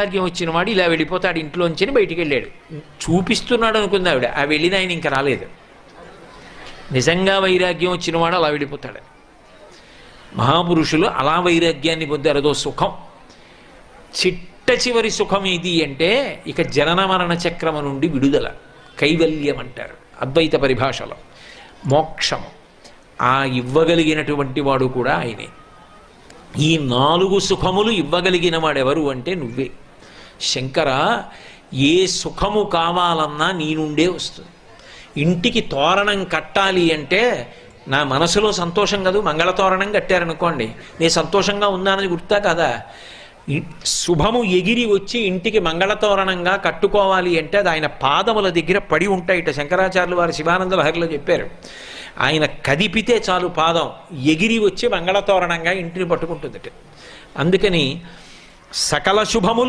వైరాగ్యం వచ్చిన వాడు ఇలా వెళ్ళిపోతాడు ఇంట్లోంచి బయటికి వెళ్ళాడు చూపిస్తున్నాడు అనుకుంది ఆవిడ. ఆ వెళ్ళిన ఆయన ఇంకా రాలేదు. నిజంగా వైరాగ్యం వచ్చిన వాడు అలా వెళ్ళిపోతాడు. మహాపురుషులు అలా వైరాగ్యాన్ని పొందారు. అదో సుఖం. చిట్ట చివరి సుఖం ఏది అంటే ఇక జనన మరణ చక్రమ నుండి విడుదల. కైవల్యం అంటారు. అద్వైత పరిభాషలో. మోక్షం ఆ ఇవ్వగలిగినటువంటి వాడు కూడా ఆయనే. ఈ నాలుగు సుఖములు ఇవ్వగలిగిన వాడెవరు అంటే నువ్వే. శంకర ఏ సుఖము కావాలన్నా నీ నుండే వస్తుంది. ఇంటికి తోరణం కట్టాలి అంటే నా మనసులో సంతోషం కదూ మంగళతోరణం కట్టారనుకోండి. నేను సంతోషంగా ఉన్నానని గుర్తా కదా? ఇ- శుభము ఎగిరి వచ్చి ఇంటికి మంగళతోరణంగా కట్టుకోవాలి అంటే అది ఆయన పాదముల దగ్గర పడి ఉంటాయిట. శంకరాచార్యులు వారు శివానంద లహరిలో చెప్పారు. ఆయన కదిపితే చాలు పాదం ఎగిరి వచ్చి మంగళతోరణంగా ఇంటిని పట్టుకుంటుందట. అందుకని సకల శుభములు